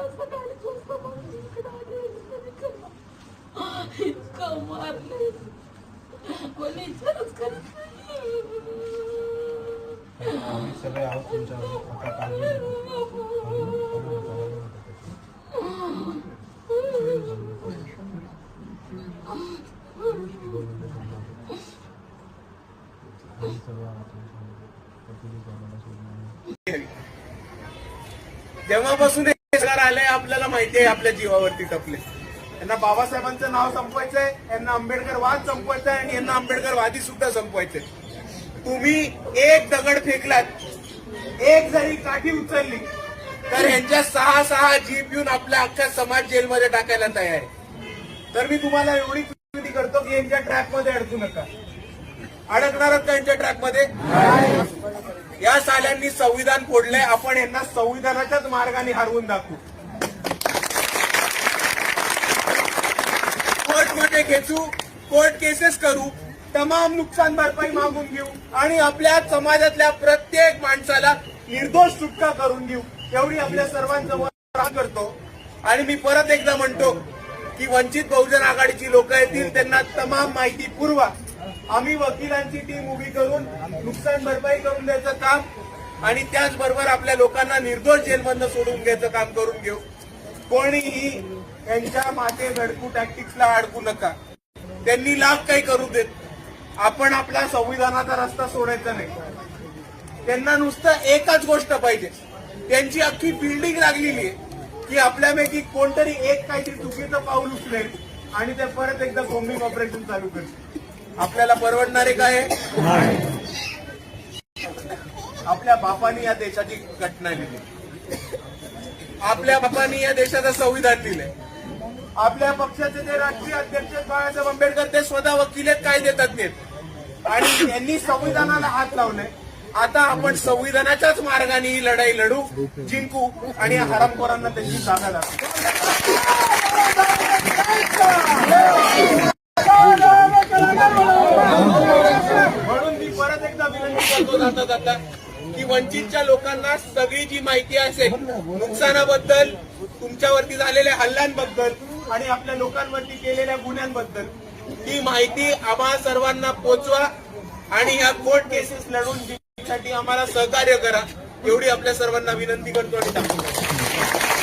दिवसभरात सगळे आहोत तुमच्या तेव्हापासून माहिती आहे आपल्या जीवावरती टपले यांना बाबासाहेबांचं नाव संपवायचंय यांना आंबेडकर वाद संपवायचा आणि यांना आंबेडकर वादी सुद्धा संपवायचे तुम्ही एक दगड फेकलात एक जरी काठी उचलली तर यांच्या सहा सहा जीप येऊन आपल्या अख्ख्या समाज जेलमध्ये टाकायला तयार आहे. तर मी तुम्हाला एवढी विनंती करतो की यांच्या ट्रॅकमध्ये अडकू नका. अडकणारच का यांच्या ट्रॅकमध्ये? या साल्यांनी संविधान फोडलंय आपण यांना संविधानाच्याच मार्गाने हरवून दाखवू. कोर्टमध्ये खेचू कोर्ट केसेस करू तमाम नुकसान भरपाई मागून घेऊ आणि आपल्या समाजातल्या प्रत्येक माणसाला निर्दोष सुटका करून देऊ एवढी आपल्या सर्वांसमोर करतो. आणि मी परत एकदा म्हणतो की वंचित बहुजन आघाडीची लोक येतील त्यांना तमाम माहिती पुरवा. आम्ही वकिलांची टीम उभी करून नुकसान भरपाई करून द्यायचं काम आणि त्याचबरोबर आपल्या लोकांना निर्दोष जेलमधनं सोडून घ्यायचं काम करून घेऊ. कोणीही यांच्या माते धडकू टॅक्टिक्सला अडकू नका. त्यांनी लाभ काही करू देत आपण आपला संविधानाचा रस्ता सोडायचा नाही. त्यांना नुसतं एकच गोष्ट पाहिजे. त्यांची अख्खी बिल्डिंग लागलेली आहे की आपल्यापैकी कोणतरी एक काहीतरी चुकीचं पाऊल उचलेल आणि ते परत एकदा कोम्बिंग ऑपरेशन चालू करतील आपल्याला परवडणारे काय? आपल्या बापानी या देशाची घटना लिहिली. आपल्या बापानी या देशाचं संविधान लिहिलंय. आपल्या पक्षाचे जे राष्ट्रीय अध्यक्ष बाळासाहेब आंबेडकर ते स्वतः वकील आहेत कायदे तज्ञ आणि यांनी संविधानाला हात लावलाय. आता आपण संविधानाच्याच मार्गाने ही लढाई लढू जिंकू आणि हरामखोरांना त्यांची जागा म्हणून मी परत एकदा विनंती करतो जाता जाता की वंचितच्या लोकांना सगळी जी माहिती असेल नुकसानाबद्दल तुमच्यावरती झालेल्या हल्ल्यांबद्दल आणि आपल्या लोकांवरती केलेल्या गुन्ह्यांबद्दल. ही माहिती आम्हा सर्वांना पोचवा आणि ह्या कोर्ट केसेस लढून जिंकण्यासाठी आम्हाला सहकार्य करा. एवढी आपल्या सर्वांना विनंती करतो आणि टाकतो